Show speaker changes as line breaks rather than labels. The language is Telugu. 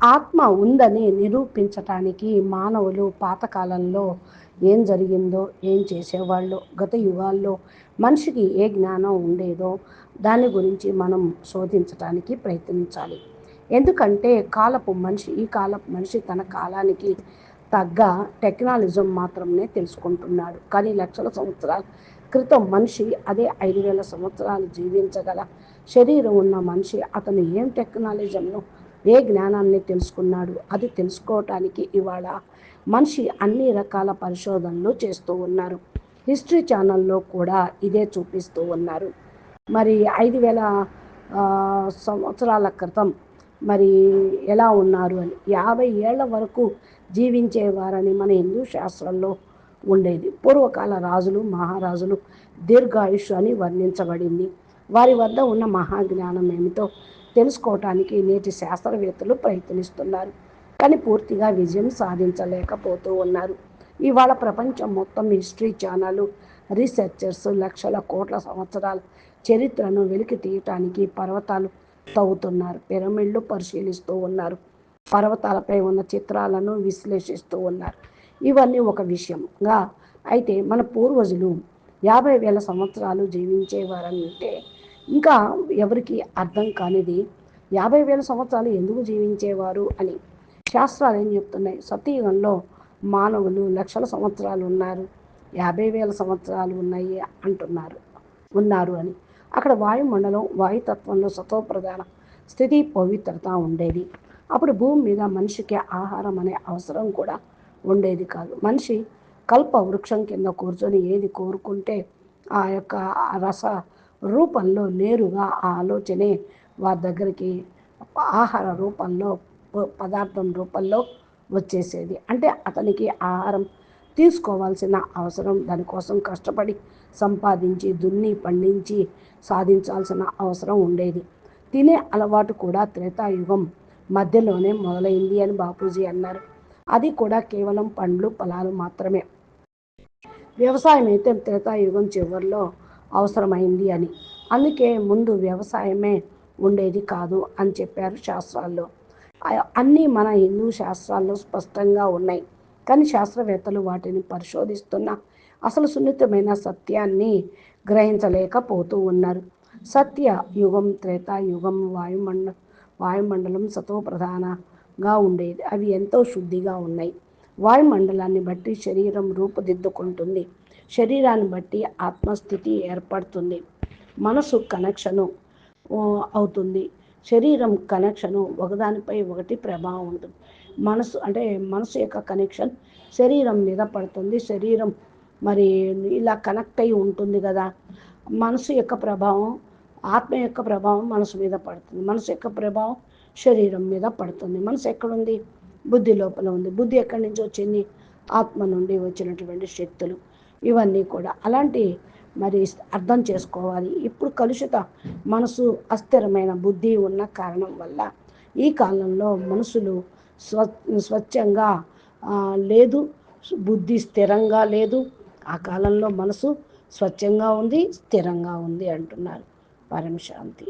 ఆత్మ ఉందని నిరూపించటానికి మానవులు పాతకాలంలో ఏం జరిగిందో ఏం చేసేవాళ్ళో గత యుగాల్లో మనిషికి ఏ జ్ఞానం ఉండేదో దాని గురించి మనం శోధించటానికి ప్రయత్నించాలి. ఎందుకంటే కాలపు మనిషి ఈ కాలపు మనిషి తన కాలానికి తగ్గ టెక్నాలజం మాత్రమే తెలుసుకుంటున్నాడు. కానీ లక్షల సంవత్సరాల క్రితం మనిషి అదే ఐదు వేల సంవత్సరాలు జీవించగల శరీరం ఉన్న మనిషి. అతను ఏం టెక్నాలజీలో ఏ జ్ఞానాన్ని తెలుసుకున్నాడు? అది తెలుసుకోవటానికి ఇవాళ మనిషి అన్ని రకాల పరిశోధనలు చేస్తూ ఉన్నారు. హిస్టరీ ఛానల్లో కూడా ఇదే చూపిస్తూ ఉన్నారు. మరి ఐదు వేల సంవత్సరాల క్రితం మరి ఎలా ఉన్నారు అని? యాభై ఏళ్ళ వరకు జీవించేవారని మన హిందూ శాస్త్రంలో ఉండేది. పూర్వకాల రాజులు మహారాజులు దీర్ఘాయుష్ అని వర్ణించబడింది. వారి వద్ద ఉన్న మహాజ్ఞానం ఏమిటో తెలుసుకోవటానికి నేటి శాస్త్రవేత్తలు ప్రయత్నిస్తున్నారు. కానీ పూర్తిగా విజయం సాధించలేకపోతూ ఉన్నారు. ఇవాళ ప్రపంచం మొత్తం హిస్టరీ ఛానల్ రీసెర్చర్స్ లక్షల కోట్ల సంవత్సరాల చరిత్రను వెలికి తీయటానికి పర్వతాలు తవ్వుతున్నారు పిరమిడ్లు పరిశీలిస్తూ ఉన్నారు పర్వతాలపై ఉన్న చిత్రాలను విశ్లేషిస్తూ ఉన్నారు. ఇవన్నీ ఒక విషయంగా. అయితే మన పూర్వజులు యాభై వేల సంవత్సరాలు జీవించేవారంటే ఇంకా ఎవరికి అర్థం కానిది? యాభై వేల సంవత్సరాలు ఎందుకు జీవించేవారు అని శాస్త్రాలు ఏం చెప్తున్నాయి? సతీయుగంలో మానవులు లక్షల సంవత్సరాలు ఉన్నారు. యాభై వేల సంవత్సరాలు ఉన్నాయి అంటున్నారు ఉన్నారు అని. అక్కడ వాయుమండలం వాయుతత్వంలో సతోప్రధాన స్థితి పవిత్రత ఉండేది. అప్పుడు భూమి మీద మనిషికి ఆహారం అనే అవసరం కూడా ఉండేది కాదు. మనిషి కల్ప వృక్షం కింద కూర్చొని ఏది కోరుకుంటే ఆ యొక్క రస రూపంలో నేరుగా ఆ ఆలోచనే వారి దగ్గరికి ఆహార రూపంలో పదార్థం రూపంలో వచ్చేసేది. అంటే అతనికి ఆహారం తీసుకోవాల్సిన అవసరం దానికోసం కష్టపడి సంపాదించి దున్ని పండించి సాధించాల్సిన అవసరం ఉండేది. తినే అలవాటు కూడా త్రేతాయుగం మధ్యలోనే మొదలైంది అని బాపూజీ అన్నారు. అది కూడా కేవలం పండ్లు ఫలాలు మాత్రమే. వ్యవసాయం అయితే త్రేతాయుగం చివరిలో అవసరమైంది అని. అందుకే ముందు వ్యవసాయమే ఉండేది కాదు అని చెప్పారు శాస్త్రాల్లో. అన్నీ మన హిందూ శాస్త్రాల్లో స్పష్టంగా ఉన్నాయి. కానీ శాస్త్రవేత్తలు వాటిని పరిశోధిస్తున్న అసలు సున్నితమైన సత్యాన్ని గ్రహించలేకపోతూ ఉన్నారు. సత్య యుగం త్రేతాయుగం వాయుమండ వాయుమండలం సతోప్రధానంగా ఉండేది. అవి ఎంతో శుద్ధిగా ఉన్నాయి. వాయుమండలాన్ని బట్టి శరీరం రూపుదిద్దుకుంటుంది. శరీరాన్ని బట్టి ఆత్మస్థితి ఏర్పడుతుంది. మనసు కనెక్షను అవుతుంది. శరీరం కనెక్షను ఒకదానిపై ఒకటి ప్రభావం ఉంటుంది. మనసు అంటే మనసు యొక్క కనెక్షన్ శరీరం మీద పడుతుంది. శరీరం మరి ఇలా కనెక్ట్ అయి ఉంటుంది కదా. మనసు యొక్క ప్రభావం ఆత్మ యొక్క ప్రభావం మనసు మీద పడుతుంది. మనసు యొక్క ప్రభావం శరీరం మీద పడుతుంది. మనసు ఎక్కడుంది? బుద్ధి లోపల ఉంది. బుద్ధి ఎక్కడి నుంచి వచ్చింది? ఆత్మ నుండి వచ్చినటువంటి శక్తులు. ఇవన్నీ కూడా. అలాంటి మరి అర్థం చేసుకోవాలి. ఇప్పుడు కలుషిత మనసు అస్థిరమైన బుద్ధి ఉన్న కారణం వల్ల ఈ కాలంలో మనసులు స్వ స్వచ్ఛంగా లేదు బుద్ధి స్థిరంగా లేదు. ఆ కాలంలో మనసు స్వచ్ఛంగా ఉంది స్థిరంగా ఉంది అంటున్నారు. పరమశాంతి.